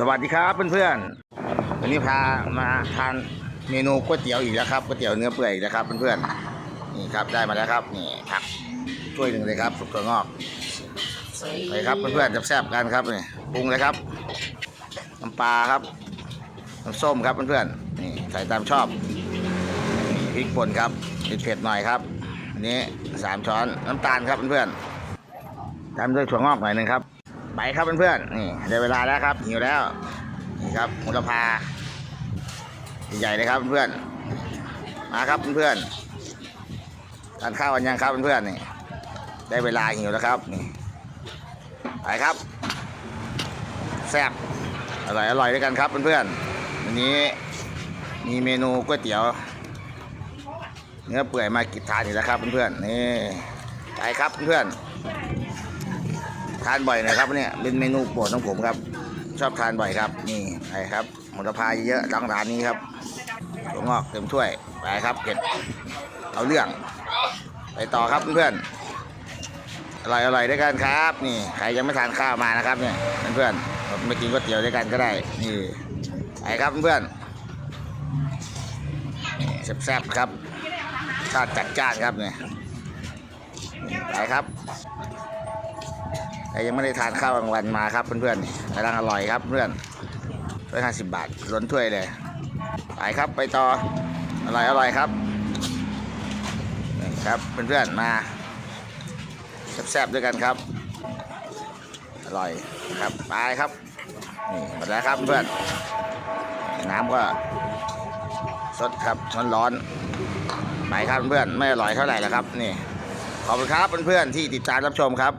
สวัสดีครับเพื่อนๆ วันนี้พามาทานเมนูก๋วยเตี๋ยวอีกแล้วครับก๋วยเตี๋ยวเนื้อเปื่อยอีกแล้วครับเพื่อนๆ นี่ครับได้มาแล้วครับนี่ผักถ้วยหนึ่งเลยครับสุกตัวงอกไปครับเพื่อนๆแซ่บๆกันครับนี่ปรุงเลยครับน้ำปลาครับน้ำส้มครับเพื่อนๆนี่ใส่ตามชอบพริกป่นครับเผ็ดๆหน่อยครับอันนี้สามช้อนน้ำตาลครับเพื่อนๆตามด้วยถั่วงอกหน่อยหนึ่งครับ ไปครับเพื่อนๆนี่ได้เวลาแล้วครับหิวแล้วนี่ครับมุลพาใหญ่เลยครับเพื่อนๆมาครับเพื่อนๆทานข้าวกันยังครับเพื่อนๆนี่ได้เวลาหิวแล้วครับนี่ไปครับแซ่บอร่อยอร่อยด้วยกันครับเพื่อนๆวันนี้มีเมนูก๋วยเตี๋ยว เนื้อเปื่อยมากินทานอีกแล้วครับเพื่อนๆนี่ไปครับเพื่อนๆ ทานบ่อยนะครับเนี่ยเป็นเมนูโปรดของผมครับ ชอบทานบ่อยครับนี่ไปครับหมูกระพายเยอะร้านร้านนี้ครับถั่วงอกเต็มถ้วยไปครับเผ็ดเอาเรื่อง ไปต่อครับเพื่อนๆอร่อยอร่อยด้วยกันครับ นี่ใครยังไม่ทานข้าวมานะครับเนี่ยเพื่อนๆผมไปกินก๋วยเตี๋ยวด้วยกันก็ได้นี่ไปครับเพื่อนๆแซ่บๆครับชาติจัดจ้านครับเนี่ยไปครับ ใครยังไม่ได้ทานข้าวกลางวันมาครับเพื่อนๆกำลังอร่อยครับเพื่อนถ้วยห้าสิบบาทล้นถ้วยเลยไปครับไปต่ออร่อยอร่อยครับครับเพื่อนๆมาแซ่บๆด้วยกันครับ อร่อยครับไปครับนี่หมดแล้วครับเพื่อนน้ำก็สดครับร้อนๆไปครับเพื่อนไม่อร่อยเท่าไหร่แล้วครับนี่ขอบคุณครับเพื่อนๆที่ติดตามรับชมครับ